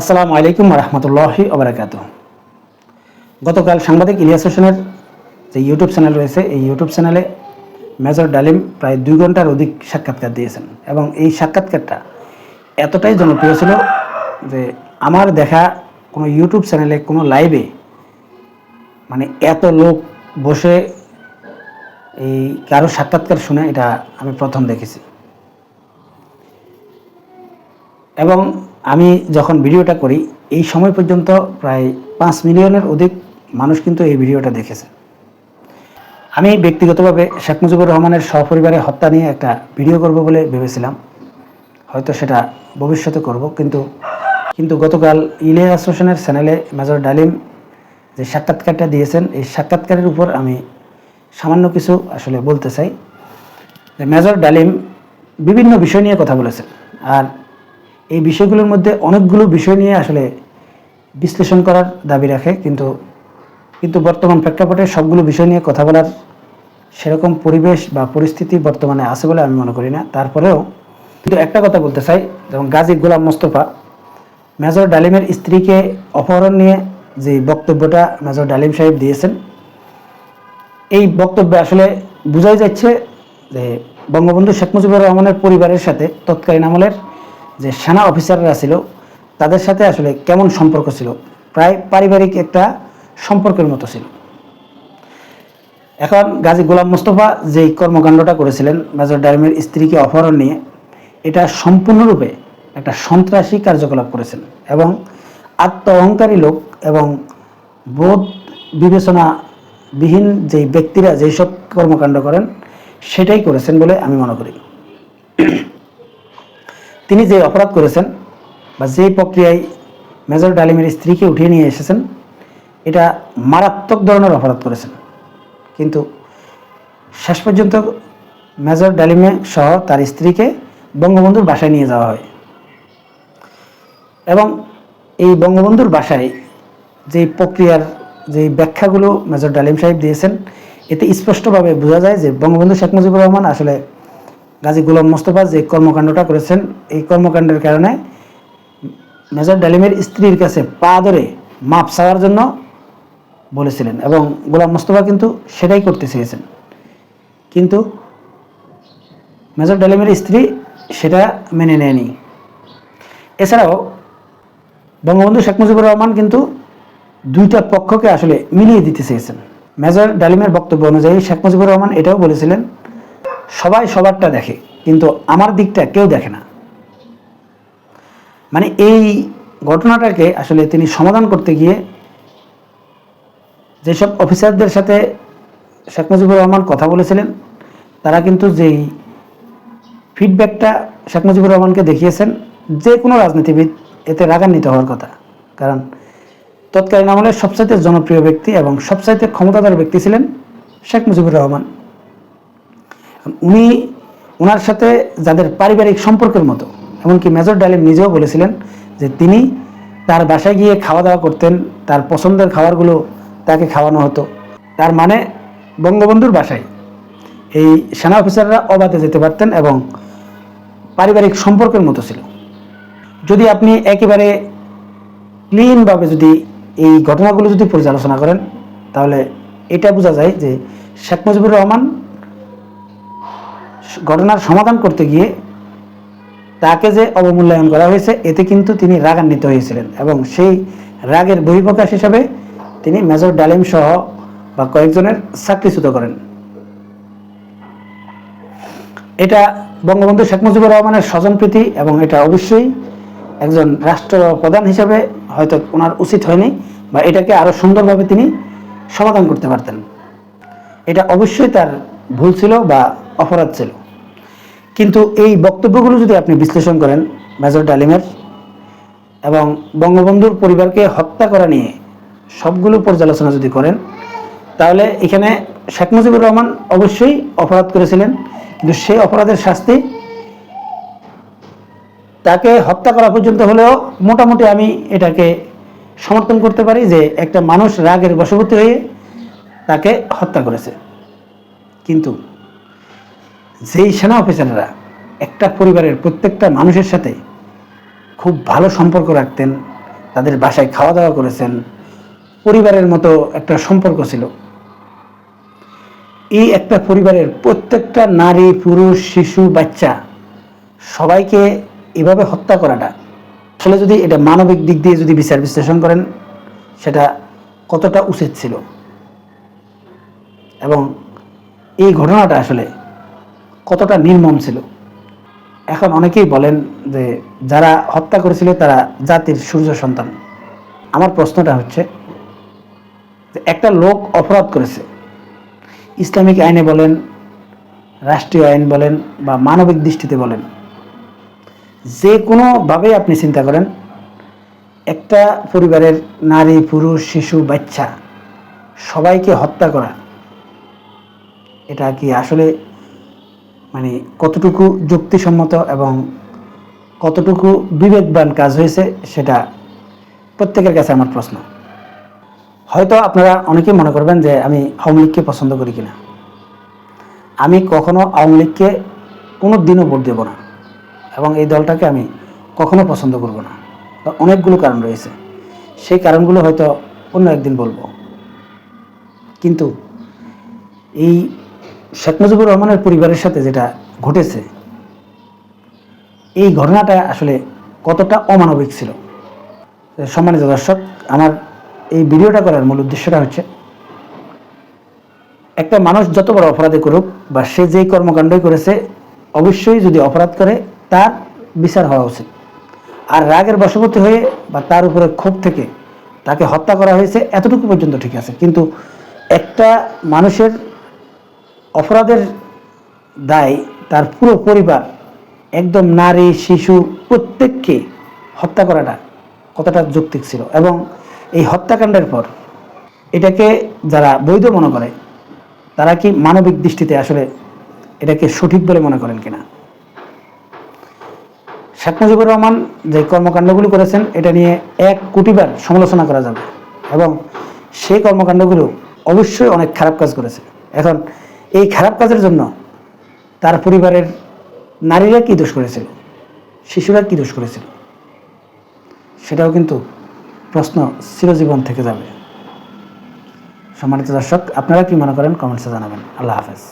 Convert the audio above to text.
আসসালামু আলাইকুম রহমতুল্লাহি ওবরাকাত গতকাল সাংবাদিক ইলিয়াস হোসেনের যে ইউটিউব চ্যানেল রয়েছে, এই ইউটিউব চ্যানেলে মেজর ডালিম প্রায় দুই ঘণ্টার অধিক সাক্ষাৎকার দিয়েছেন এবং এই সাক্ষাৎকারটা এতটাই জনপ্রিয় ছিল যে আমার দেখা কোনো ইউটিউব চ্যানেলে, কোনো লাইভে মানে এত লোক বসে এই কারও সাক্ষাৎকার শুনে এটা আমি প্রথম দেখেছি। এবং আমি যখন ভিডিওটা করি, এই সময় পর্যন্ত প্রায় পাঁচ মিলিয়নের অধিক মানুষ কিন্তু এই ভিডিওটা দেখেছে। আমি ব্যক্তিগতভাবে শেখ মুজিবুর রহমানের সপরিবারে হত্যা নিয়ে একটা ভিডিও করব বলে ভেবেছিলাম। হয়তো সেটা ভবিষ্যতে করব, কিন্তু কিন্তু গতকাল ইলিয়াস হোসেনের চ্যানেলে মেজর ডালিম যে সাক্ষাৎকারটা দিয়েছেন, এই সাক্ষাৎকারের উপর আমি সামান্য কিছু আসলে বলতে চাই। যে মেজর ডালিম বিভিন্ন বিষয় নিয়ে কথা বলেছেন। আর এই বিষয়গুলোর মধ্যে অনেকগুলো বিষয় নিয়ে আসলে বিশ্লেষণ করার দাবি রাখে, কিন্তু কিন্তু বর্তমান প্রেক্ষাপটে সবগুলো বিষয় নিয়ে কথা বলার সেরকম পরিবেশ বা পরিস্থিতি বর্তমানে আছে বলে আমি মনে করি না। তারপরেও কিন্তু একটা কথা বলতে চাই, যেমন গাজী গোলাম মোস্তফা, মেজর ডালিমের স্ত্রীকে অপহরণ নিয়ে যে বক্তব্যটা মেজর ডালিম সাহেব দিয়েছেন, এই বক্তব্যে আসলে বোঝাই যাচ্ছে যে বঙ্গবন্ধু শেখ মুজিবুর রহমানের পরিবারের সাথে তৎকালীন আমলের যে সেনা অফিসাররা ছিল, তাদের সাথে আসলে কেমন সম্পর্ক ছিল? প্রায় পারিবারিক একটা সম্পর্কের মতো ছিল। এখন গাজী গোলাম মোস্তফা যেই কর্মকাণ্ডটা করেছিলেন, মেজর ডালিমের স্ত্রীকে অপহরণ নিয়ে, এটা সম্পূর্ণরূপে একটা সন্ত্রাসী কার্যকলাপ করেছেন এবং আত্ম অহংকারী লোক এবং বোধ বিবেচনা বিহীন যেই ব্যক্তিরা যেই সব কর্মকাণ্ড করেন, সেটাই করেছেন বলে আমি মনে করি। তিনি যে অপরাধ করেছেন বা যে প্রক্রিয়ায় মেজর ডালিমের স্ত্রীকে উঠিয়ে নিয়ে এসেছেন, এটা মারাত্মক ধরনের অপরাধ করেছেন। কিন্তু শেষ পর্যন্ত মেজর ডালিমে সহ তার স্ত্রীকে বঙ্গবন্ধুর বাসায় নিয়ে যাওয়া হয়। এবং এই বঙ্গবন্ধুর বাসায় যে প্রক্রিয়ার যে ব্যাখ্যাগুলো মেজর ডালিম সাহেব দিয়েছেন, এতে স্পষ্টভাবে বোঝা যায় যে বঙ্গবন্ধু শেখ মুজিবুর রহমান আসলে গাজী গোলাম মোস্তফা যে কর্মকাণ্ডটা করেছেন, এই কর্মকাণ্ডের কারণে মেজর ডালিমের স্ত্রীর কাছে পা ধরে মাপ চাওয়ার জন্য বলেছিলেন এবং গোলাম মোস্তফা কিন্তু সেটাই করতে চেয়েছেন। কিন্তু মেজর ডালিমের স্ত্রী সেটা মেনে নেয়নি। এছাড়াও বঙ্গবন্ধু শেখ মুজিবুর রহমান কিন্তু দুইটা পক্ষকে আসলে মিলিয়ে দিতে চেয়েছেন। মেজর ডালিমের বক্তব্য অনুযায়ী শেখ মুজিবুর রহমান এটাও বলেছিলেন সবাই সবারটা দেখে, কিন্তু আমার দিকটা কেউ দেখে না। মানে এই ঘটনাটাকে আসলে তিনি সমাধান করতে গিয়ে যেসব অফিসারদের সাথে শেখ মুজিবুর রহমান কথা বলেছিলেন, তারা কিন্তু যেই ফিডব্যাকটা শেখ মুজিবুর রহমানকে দেখিয়েছেন, যে কোনো রাজনীতিবিদ এতে রাগান্বিত হওয়ার কথা। কারণ তৎকালীন আমলের সবচাইতে জনপ্রিয় ব্যক্তি এবং সবচাইতে ক্ষমতাধর ব্যক্তি ছিলেন শেখ মুজিবুর রহমান। উনি ওনার সাথে যাদের পারিবারিক সম্পর্কের মতো, এমনকি মেজর ডালিম নিজেও বলেছিলেন যে তিনি তার বাসায় গিয়ে খাওয়া দাওয়া করতেন, তার পছন্দের খাবারগুলো তাকে খাওয়ানো হতো। তার মানে বঙ্গবন্ধুর বাসায় এই সেনা অফিসাররা অবাধে যেতে পারতেন এবং পারিবারিক সম্পর্কের মতো ছিল। যদি আপনি একেবারে ক্লিনভাবে যদি এই ঘটনাগুলো যদি পর্যালোচনা করেন, তাহলে এটা বোঝা যায় যে শেখ মুজিবুর রহমান ঘটনার সমাধান করতে গিয়ে তাকে যে অবমূল্যায়ন করা হয়েছে, এতে কিন্তু তিনি রাগান্বিত হয়েছিলেন এবং সেই রাগের বহিঃপ্রকাশ হিসাবে তিনি মেজর ডালিম সহ বা কয়েকজনের চাকরিচ্যুত করেন। এটা বঙ্গবন্ধু শেখ মুজিবুর রহমানের স্বজনপ্রীতি এবং এটা অবশ্যই একজন রাষ্ট্র প্রধান হিসেবে হয়তো ওনার উচিত হয়নি বা এটাকে আরও সুন্দরভাবে তিনি সমাধান করতে পারতেন। এটা অবশ্যই তার ভুল ছিল বা অপরাধ ছিল। কিন্তু এই বক্তব্যগুলো যদি আপনি বিশ্লেষণ করেন, মেজর ডালিমের এবং বঙ্গবন্ধুর পরিবারকে হত্যা করা নিয়ে সবগুলো পর্যালোচনা যদি করেন, তাহলে এখানে শেখ মুজিবুর রহমান অবশ্যই অপরাধ করেছিলেন। কিন্তু সেই অপরাধের শাস্তি তাকে হত্যা করা পর্যন্ত হলেও মোটামুটি আমি এটাকে সমর্থন করতে পারি যে একটা মানুষ রাগের বশবর্তী হয়ে তাকে হত্যা করেছে। কিন্তু যেই সেনা অফিসাররা একটা পরিবারের প্রত্যেকটা মানুষের সাথে খুব ভালো সম্পর্ক রাখতেন, তাদের বাসায় খাওয়া দাওয়া করেছেন, পরিবারের মতো একটা সম্পর্ক ছিল। এই একটা পরিবারের প্রত্যেকটা নারী, পুরুষ, শিশু, বাচ্চা সবাইকে এভাবে হত্যা করাটা, আসলে যদি এটা মানবিক দিক দিয়ে যদি বিচার বিশ্লেষণ করেন, সেটা কতটা উচিত ছিল? এবং এই ঘটনাটা আসলে কতটা নির্মম ছিল? এখন অনেকেই বলেন যে যারা হত্যা করেছিল তারা জাতির সূর্য সন্তান। আমার প্রশ্নটা হচ্ছে একটা লোক অপরাধ করেছে। ইসলামিক আইনে বলেন, রাষ্ট্রীয় আইন বলেন বা মানবিক দৃষ্টিতে বলেন, যে কোনোভাবেই আপনি চিন্তা করেন, একটা পরিবারের নারী, পুরুষ, শিশু, বাচ্চা সবাইকে হত্যা করা এটা কি আসলে মানে কতটুকু যুক্তিসম্মত এবং কতটুকু বিবেকবান কাজ হয়েছে সেটা প্রত্যেকের কাছে আমার প্রশ্ন। হয়তো আপনারা অনেকেই মনে করবেন যে আমি আওয়ামী লীগকে পছন্দ করি কিনা। আমি কখনো আওয়ামী লীগকে কোনো দিনও ভোট দেব না এবং এই দলটাকে আমি কখনো পছন্দ করব না। অনেকগুলো কারণ রয়েছে। সেই কারণগুলো হয়তো অন্য একদিন বলব। কিন্তু এই শেখ মুজিবুর রহমানের পরিবারের সাথে যেটা ঘটেছে, এই ঘটনাটা আসলে কতটা অমানবিক ছিল? সম্মানিত দর্শক, আমার এই ভিডিওটা করার মূল উদ্দেশ্যটা হচ্ছে, একটা মানুষ যত বড় অপরাধী করুক বা সে যেই কর্মকাণ্ডই করেছে, অবশ্যই যদি অপরাধ করে, তার বিচার হওয়া উচিত। আর রাগের বশবর্তী হয়ে বা তার উপরে ক্ষোভ থেকে তাকে হত্যা করা হয়েছে, এতটুকু পর্যন্ত ঠিক আছে। কিন্তু একটা মানুষের অপরাধের দায় তার পুরো পরিবার, একদম নারী, শিশু, প্রত্যেককে হত্যা করাটা কতটা যৌক্তিক ছিল এবং এই হত্যাকাণ্ডের পর এটাকে যারা বৈধ মনে করে, তারা কি মানবিক দৃষ্টিতে আসলে এটাকে সঠিক বলে মনে করেন কিনা? শেখ মুজিবুর রহমান যে কর্মকাণ্ডগুলো করেছেন, এটা নিয়ে এক কোটিবার সমালোচনা করা যাবে এবং সেই কর্মকাণ্ডগুলো অবশ্যই অনেক খারাপ কাজ করেছে। এখন এই খারাপ কাজের জন্য তার পরিবারের নারীরা কী দোষ করেছিল? শিশুরা কী দোষ করেছিল? সেটাও কিন্তু প্রশ্ন চিরজীবন থেকে যাবে। সম্মানিত দর্শক, আপনারা কি মনে করেন? কমেন্টসে জানাবেন। আল্লাহ হাফেজ।